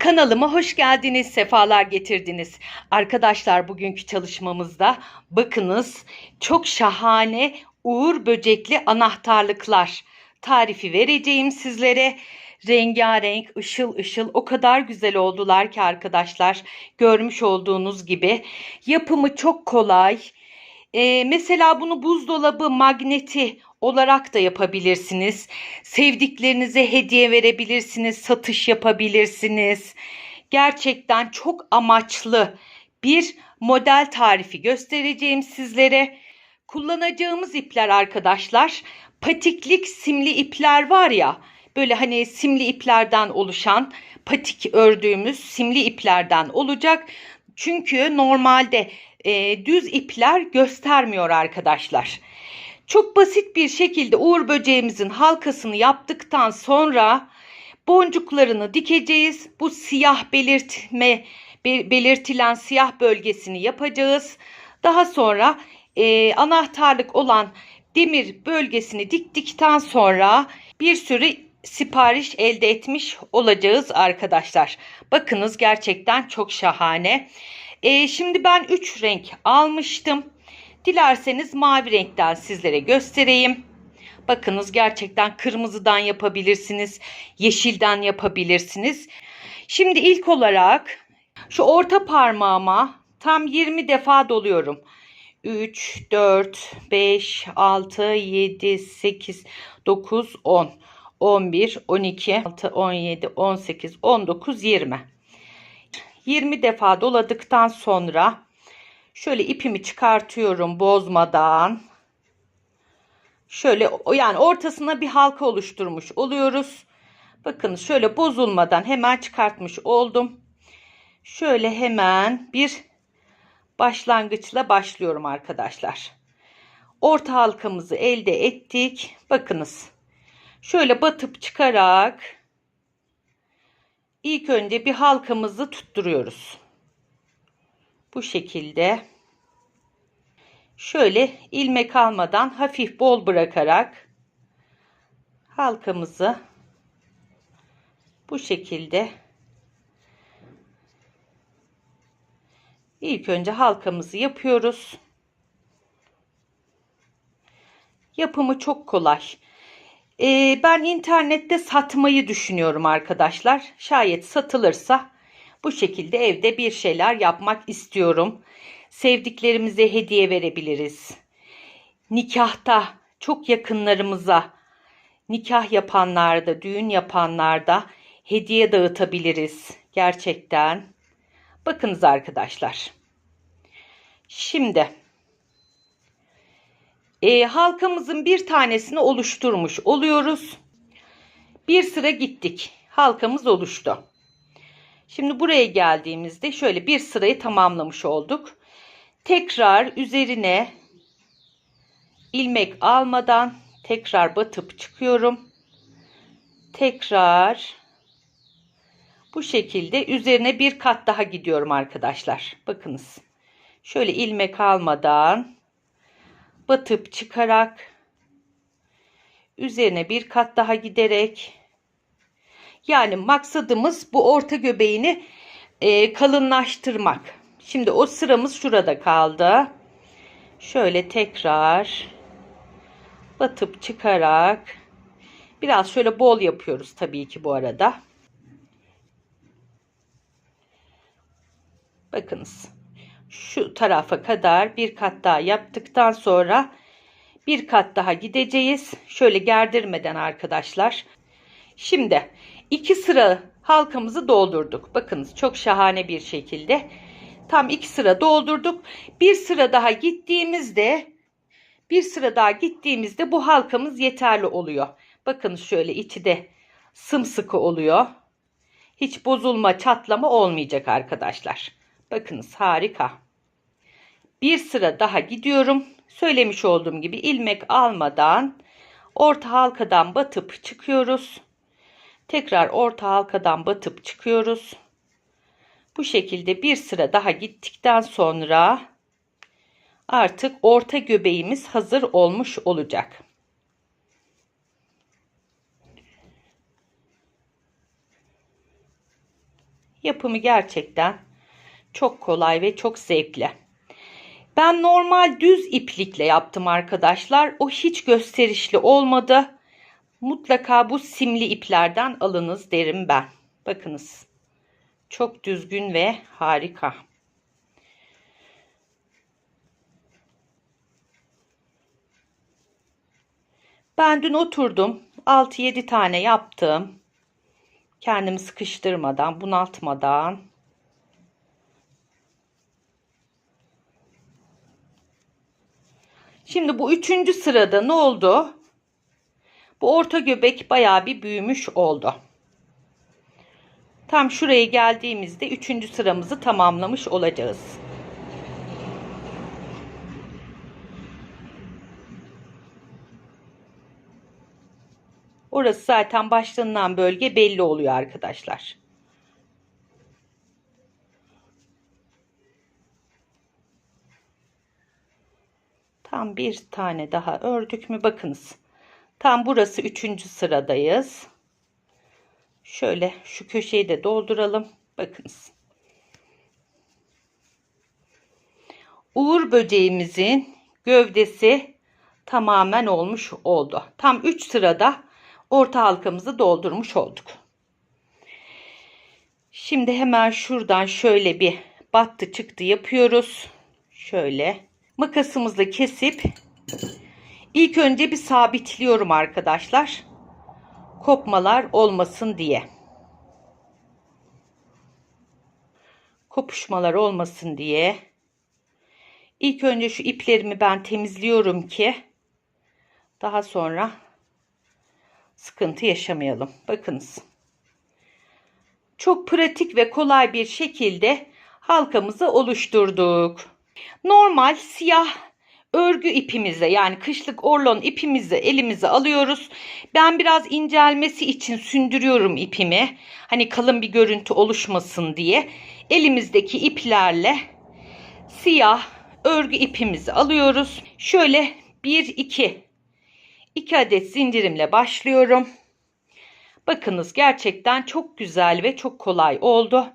Kanalıma hoş geldiniz, sefalar getirdiniz. Arkadaşlar bugünkü çalışmamızda bakınız çok şahane uğur böcekli anahtarlıklar tarifi vereceğim sizlere. Rengarenk, ışıl ışıl o kadar güzel oldular ki arkadaşlar görmüş olduğunuz gibi. Yapımı çok kolay. Ee, mesela bunu buzdolabı magneti olarak da yapabilirsiniz. Sevdiklerinize hediye verebilirsiniz, satış yapabilirsiniz. Gerçekten çok amaçlı bir model tarifi göstereceğim sizlere. Kullanacağımız ipler arkadaşlar patiklik simli ipler var ya böyle hani simli iplerden oluşan patik ördüğümüz simli iplerden olacak. Çünkü normalde e, düz ipler göstermiyor arkadaşlar. Çok basit bir şekilde uğur böceğimizin halkasını yaptıktan sonra boncuklarını dikeceğiz. Bu siyah belirtme belirtilen siyah bölgesini yapacağız. Daha sonra e, anahtarlık olan demir bölgesini diktikten sonra bir sürü sipariş elde etmiş olacağız arkadaşlar. Bakınız gerçekten çok şahane. E, şimdi ben 3 renk almıştım. Dilerseniz mavi renkten sizlere göstereyim. Bakınız gerçekten kırmızıdan yapabilirsiniz. Yeşilden yapabilirsiniz. Şimdi ilk olarak şu orta parmağıma tam 20 defa doluyorum. 3, 4, 5, 6, 7, 8, 9, 10, 11, 12, 16, 17, 18, 19, 20. 20 defa doladıktan sonra Şöyle ipimi çıkartıyorum bozmadan. Şöyle yani ortasına bir halka oluşturmuş oluyoruz. Bakın şöyle bozulmadan hemen çıkartmış oldum. Şöyle hemen bir başlangıçla başlıyorum arkadaşlar. Orta halkamızı elde ettik. Bakınız. Şöyle batıp çıkarak ilk önce bir halkamızı tutturuyoruz. Bu şekilde şöyle ilmek almadan hafif bol bırakarak halkamızı bu şekilde ilk önce halkamızı yapıyoruz. Yapımı çok kolay. Ee, ben internette satmayı düşünüyorum arkadaşlar. Şayet satılırsa bu şekilde evde bir şeyler yapmak istiyorum. Sevdiklerimize hediye verebiliriz. Nikahta çok yakınlarımıza nikah yapanlarda, düğün yapanlarda hediye dağıtabiliriz. Gerçekten. Bakınız arkadaşlar. Şimdi e, halkamızın bir tanesini oluşturmuş oluyoruz. Bir sıra gittik. Halkamız oluştu. Şimdi buraya geldiğimizde şöyle bir sırayı tamamlamış olduk. Tekrar üzerine ilmek almadan tekrar batıp çıkıyorum. Tekrar bu şekilde üzerine bir kat daha gidiyorum arkadaşlar. Bakınız. Şöyle ilmek almadan batıp çıkarak üzerine bir kat daha giderek yani maksadımız bu orta göbeğini e, kalınlaştırmak. Şimdi o sıramız şurada kaldı. Şöyle tekrar batıp çıkarak biraz şöyle bol yapıyoruz tabii ki bu arada. Bakınız. Şu tarafa kadar bir kat daha yaptıktan sonra bir kat daha gideceğiz. Şöyle gerdirmeden arkadaşlar. Şimdi iki sıra halkamızı doldurduk. Bakınız çok şahane bir şekilde. Tam iki sıra doldurduk. Bir sıra daha gittiğimizde bir sıra daha gittiğimizde bu halkamız yeterli oluyor. Bakınız şöyle içi de sımsıkı oluyor. Hiç bozulma, çatlama olmayacak arkadaşlar. Bakınız harika. Bir sıra daha gidiyorum. Söylemiş olduğum gibi ilmek almadan orta halkadan batıp çıkıyoruz. Tekrar orta halkadan batıp çıkıyoruz. Bu şekilde bir sıra daha gittikten sonra artık orta göbeğimiz hazır olmuş olacak. Yapımı gerçekten çok kolay ve çok zevkli. Ben normal düz iplikle yaptım arkadaşlar. O hiç gösterişli olmadı. Mutlaka bu simli iplerden alınız derim ben. Bakınız. Çok düzgün ve harika. Ben dün oturdum. 6-7 tane yaptım. Kendimi sıkıştırmadan, bunaltmadan. Şimdi bu üçüncü sırada ne oldu? Bu orta göbek bayağı bir büyümüş oldu. Tam şuraya geldiğimizde üçüncü sıramızı tamamlamış olacağız. Orası zaten başlanılan bölge belli oluyor arkadaşlar. Tam bir tane daha ördük mü bakınız. Tam burası üçüncü sıradayız. Şöyle şu köşeyi de dolduralım. Bakınız. Uğur böceğimizin gövdesi tamamen olmuş oldu. Tam 3 sırada orta halkamızı doldurmuş olduk. Şimdi hemen şuradan şöyle bir battı çıktı yapıyoruz. Şöyle makasımızla kesip ilk önce bir sabitliyorum arkadaşlar. Kopmalar olmasın diye. Kopuşmalar olmasın diye. İlk önce şu iplerimi ben temizliyorum ki daha sonra sıkıntı yaşamayalım. Bakınız. Çok pratik ve kolay bir şekilde halkamızı oluşturduk. Normal siyah örgü ipimize yani kışlık orlon ipimizi elimize alıyoruz. Ben biraz incelmesi için sündürüyorum ipimi. Hani kalın bir görüntü oluşmasın diye. Elimizdeki iplerle siyah örgü ipimizi alıyoruz. Şöyle 1 2 2 adet zincirimle başlıyorum. Bakınız gerçekten çok güzel ve çok kolay oldu.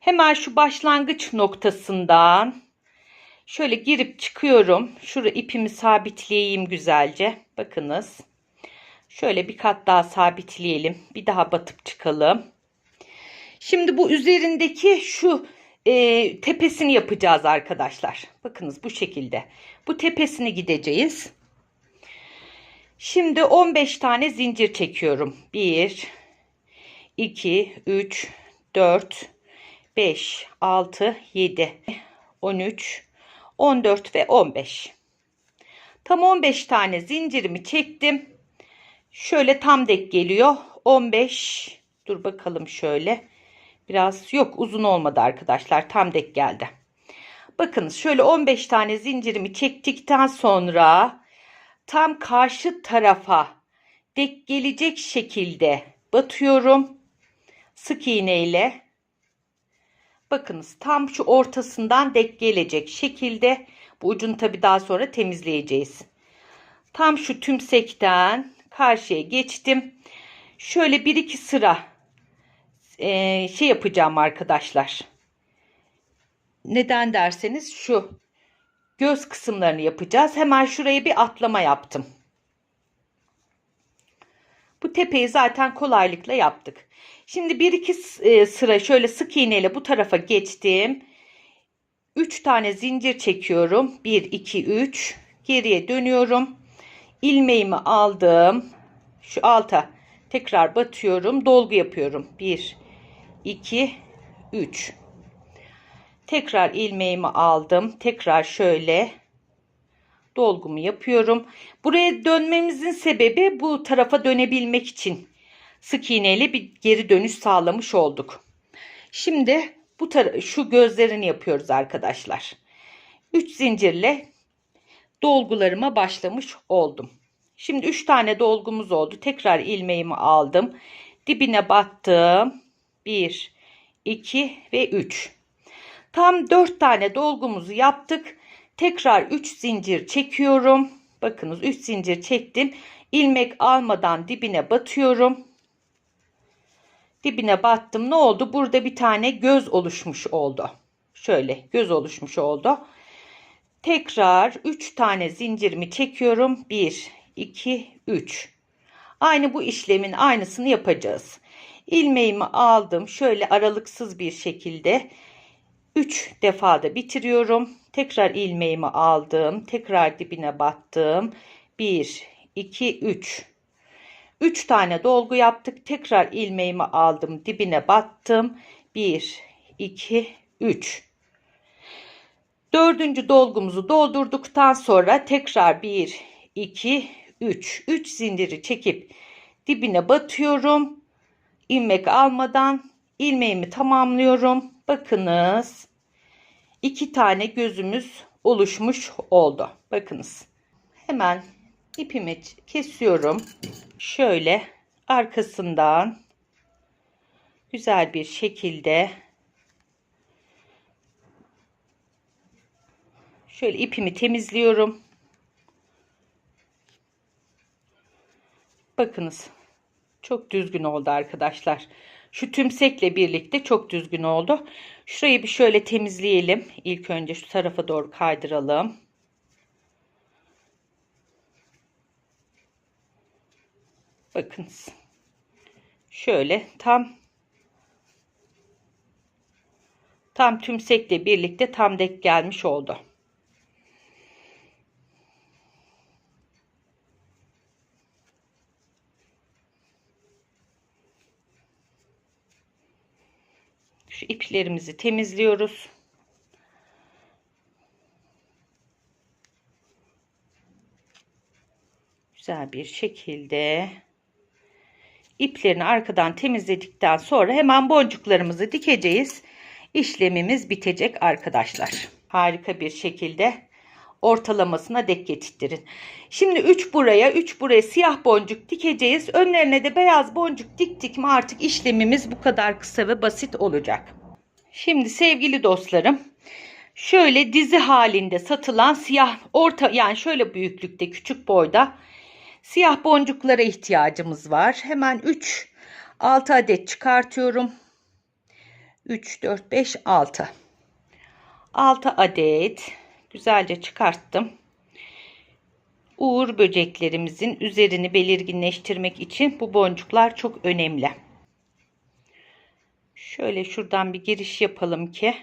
Hemen şu başlangıç noktasından şöyle girip çıkıyorum. Şurada ipimi sabitleyeyim güzelce. Bakınız. Şöyle bir kat daha sabitleyelim. Bir daha batıp çıkalım. Şimdi bu üzerindeki şu e, tepesini yapacağız arkadaşlar. Bakınız bu şekilde. Bu tepesini gideceğiz. Şimdi 15 tane zincir çekiyorum. 1 2 3 4 5 6 7 13 14 ve 15. Tam 15 tane zincirimi çektim. Şöyle tam dek geliyor. 15 dur bakalım şöyle. Biraz yok uzun olmadı arkadaşlar. Tam dek geldi. Bakınız şöyle 15 tane zincirimi çektikten sonra tam karşı tarafa dek gelecek şekilde batıyorum. Sık iğne ile. Bakınız tam şu ortasından dek gelecek şekilde bu ucunu tabi daha sonra temizleyeceğiz. Tam şu tümsekten karşıya geçtim. Şöyle bir iki sıra e, şey yapacağım arkadaşlar. Neden derseniz şu göz kısımlarını yapacağız. Hemen şuraya bir atlama yaptım. Bu tepeyi zaten kolaylıkla yaptık. Şimdi bir iki e, sıra şöyle sık iğneyle bu tarafa geçtim. 3 tane zincir çekiyorum. 1 2 3 geriye dönüyorum. İlmeğimi aldım. Şu alta tekrar batıyorum. Dolgu yapıyorum. 1 2 3 Tekrar ilmeğimi aldım. Tekrar şöyle dolgumu yapıyorum. Buraya dönmemizin sebebi bu tarafa dönebilmek için sık iğneyle bir geri dönüş sağlamış olduk. Şimdi bu şu gözlerini yapıyoruz arkadaşlar. 3 zincirle dolgularıma başlamış oldum. Şimdi 3 tane dolgumuz oldu. Tekrar ilmeğimi aldım. Dibine battım. 1 2 ve 3. Tam 4 tane dolgumuzu yaptık. Tekrar 3 zincir çekiyorum. Bakınız 3 zincir çektim. İlmek almadan dibine batıyorum. Dibine battım. Ne oldu? Burada bir tane göz oluşmuş oldu. Şöyle göz oluşmuş oldu. Tekrar 3 tane zincirimi çekiyorum. 1, 2, 3. Aynı bu işlemin aynısını yapacağız. İlmeğimi aldım. Şöyle aralıksız bir şekilde 3 defada bitiriyorum. Tekrar ilmeğimi aldım. Tekrar dibine battım. 1, 2, 3. 3 tane dolgu yaptık. Tekrar ilmeğimi aldım. Dibine battım. 1, 2, 3. Dördüncü dolgumuzu doldurduktan sonra tekrar 1, 2, 3. 3 zinciri çekip dibine batıyorum. İlmek almadan ilmeğimi tamamlıyorum. Bakınız. iki tane gözümüz oluşmuş oldu. Bakınız. Hemen ipimi kesiyorum. Şöyle arkasından güzel bir şekilde şöyle ipimi temizliyorum. Bakınız. Çok düzgün oldu arkadaşlar. Şu tümsekle birlikte çok düzgün oldu. Şurayı bir şöyle temizleyelim. İlk önce şu tarafa doğru kaydıralım. Bakınız. Şöyle tam tam tümsekle birlikte tam dek gelmiş oldu. Şu iplerimizi temizliyoruz. Güzel bir şekilde iplerini arkadan temizledikten sonra hemen boncuklarımızı dikeceğiz. İşlemimiz bitecek arkadaşlar. Harika bir şekilde ortalamasına dek getirtirin. Şimdi 3 buraya 3 buraya siyah boncuk dikeceğiz. Önlerine de beyaz boncuk diktik mi artık işlemimiz bu kadar kısa ve basit olacak. Şimdi sevgili dostlarım şöyle dizi halinde satılan siyah orta yani şöyle büyüklükte küçük boyda siyah boncuklara ihtiyacımız var. Hemen 3 6 adet çıkartıyorum. 3 4 5 6 6 adet güzelce çıkarttım. Uğur böceklerimizin üzerini belirginleştirmek için bu boncuklar çok önemli. Şöyle şuradan bir giriş yapalım ki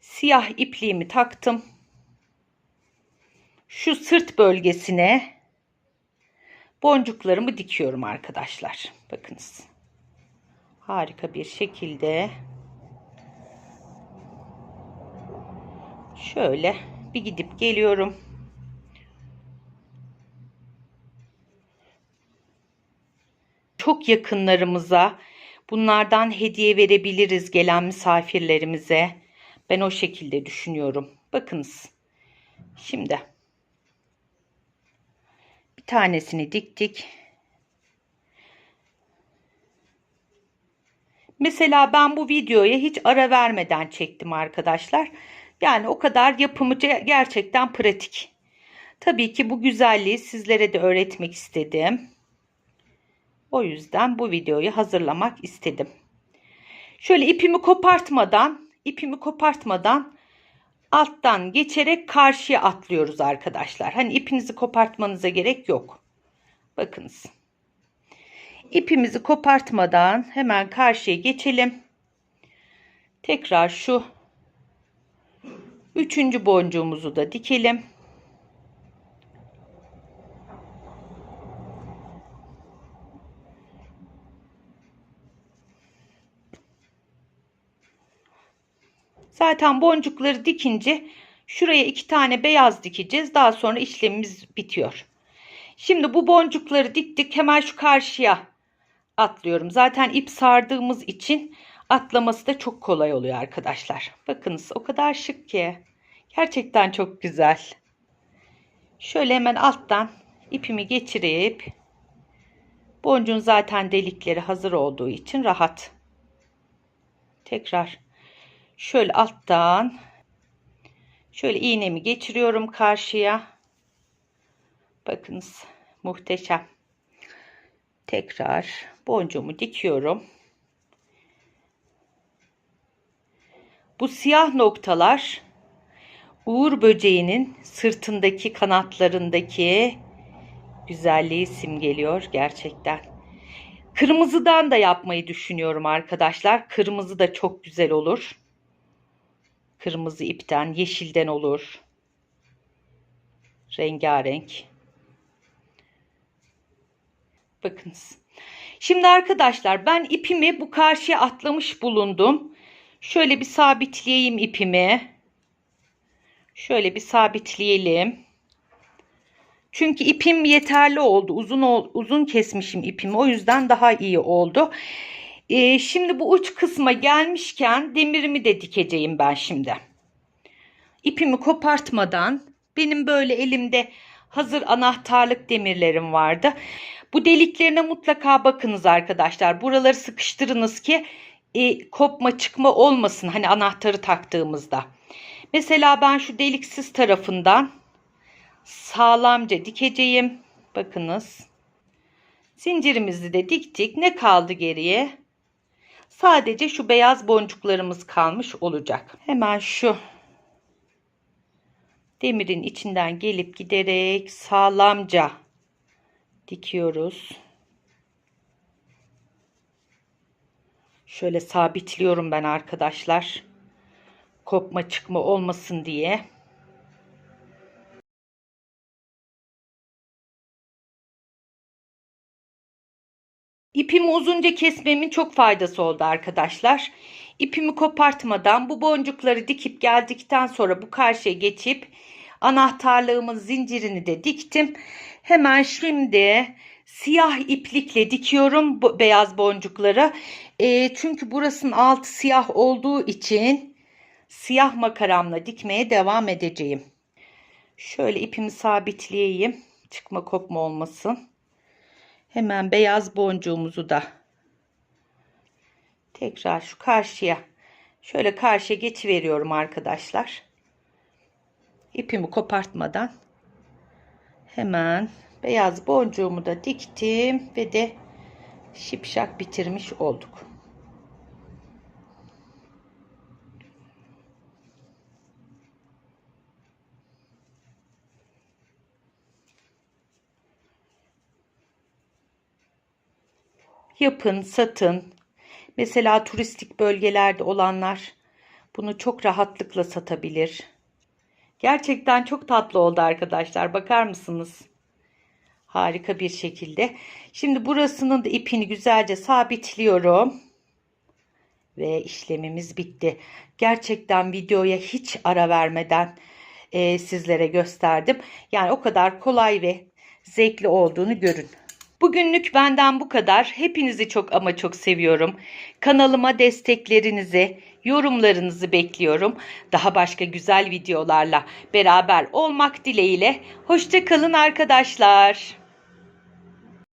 siyah ipliğimi taktım. Şu sırt bölgesine boncuklarımı dikiyorum arkadaşlar. Bakınız. Harika bir şekilde şöyle bir gidip geliyorum. Çok yakınlarımıza bunlardan hediye verebiliriz gelen misafirlerimize. Ben o şekilde düşünüyorum. Bakınız. Şimdi tanesini diktik. Mesela ben bu videoya hiç ara vermeden çektim arkadaşlar. Yani o kadar yapımı gerçekten pratik. Tabii ki bu güzelliği sizlere de öğretmek istedim. O yüzden bu videoyu hazırlamak istedim. Şöyle ipimi kopartmadan, ipimi kopartmadan alttan geçerek karşıya atlıyoruz arkadaşlar. Hani ipinizi kopartmanıza gerek yok. Bakınız. İpimizi kopartmadan hemen karşıya geçelim. Tekrar şu üçüncü boncuğumuzu da dikelim. Zaten boncukları dikince şuraya iki tane beyaz dikeceğiz. Daha sonra işlemimiz bitiyor. Şimdi bu boncukları diktik. Hemen şu karşıya atlıyorum. Zaten ip sardığımız için atlaması da çok kolay oluyor arkadaşlar. Bakınız o kadar şık ki. Gerçekten çok güzel. Şöyle hemen alttan ipimi geçirip boncuğun zaten delikleri hazır olduğu için rahat. Tekrar şöyle alttan şöyle iğnemi geçiriyorum karşıya. Bakınız muhteşem. Tekrar boncuğumu dikiyorum. Bu siyah noktalar uğur böceğinin sırtındaki kanatlarındaki güzelliği simgeliyor gerçekten. Kırmızıdan da yapmayı düşünüyorum arkadaşlar. Kırmızı da çok güzel olur. Kırmızı ipten, yeşilden olur. Rengarenk. Bakınız. Şimdi arkadaşlar ben ipimi bu karşıya atlamış bulundum. Şöyle bir sabitleyeyim ipimi. Şöyle bir sabitleyelim. Çünkü ipim yeterli oldu. Uzun uzun kesmişim ipimi. O yüzden daha iyi oldu. Ee, şimdi bu uç kısma gelmişken demirimi de dikeceğim ben şimdi. İpimi kopartmadan benim böyle elimde hazır anahtarlık demirlerim vardı. Bu deliklerine mutlaka bakınız arkadaşlar. Buraları sıkıştırınız ki e, kopma çıkma olmasın hani anahtarı taktığımızda. Mesela ben şu deliksiz tarafından sağlamca dikeceğim. Bakınız. Zincirimizi de diktik. Ne kaldı geriye? Sadece şu beyaz boncuklarımız kalmış olacak. Hemen şu demirin içinden gelip giderek sağlamca dikiyoruz. Şöyle sabitliyorum ben arkadaşlar. Kopma çıkma olmasın diye. İpimi uzunca kesmemin çok faydası oldu arkadaşlar. İpimi kopartmadan bu boncukları dikip geldikten sonra bu karşıya geçip anahtarlığımın zincirini de diktim. Hemen şimdi siyah iplikle dikiyorum bu beyaz boncukları. E, çünkü burasının altı siyah olduğu için siyah makaramla dikmeye devam edeceğim. Şöyle ipimi sabitleyeyim. Çıkma kopma olmasın. Hemen beyaz boncuğumuzu da tekrar şu karşıya şöyle karşıya geçiveriyorum arkadaşlar. İpimi kopartmadan hemen beyaz boncuğumu da diktim ve de şipşak bitirmiş olduk. Yapın, satın. Mesela turistik bölgelerde olanlar bunu çok rahatlıkla satabilir. Gerçekten çok tatlı oldu arkadaşlar. Bakar mısınız? Harika bir şekilde. Şimdi burasının da ipini güzelce sabitliyorum. Ve işlemimiz bitti. Gerçekten videoya hiç ara vermeden e, sizlere gösterdim. Yani o kadar kolay ve zevkli olduğunu görün. Bugünlük benden bu kadar. Hepinizi çok ama çok seviyorum. Kanalıma desteklerinizi, yorumlarınızı bekliyorum. Daha başka güzel videolarla beraber olmak dileğiyle. Hoşçakalın arkadaşlar.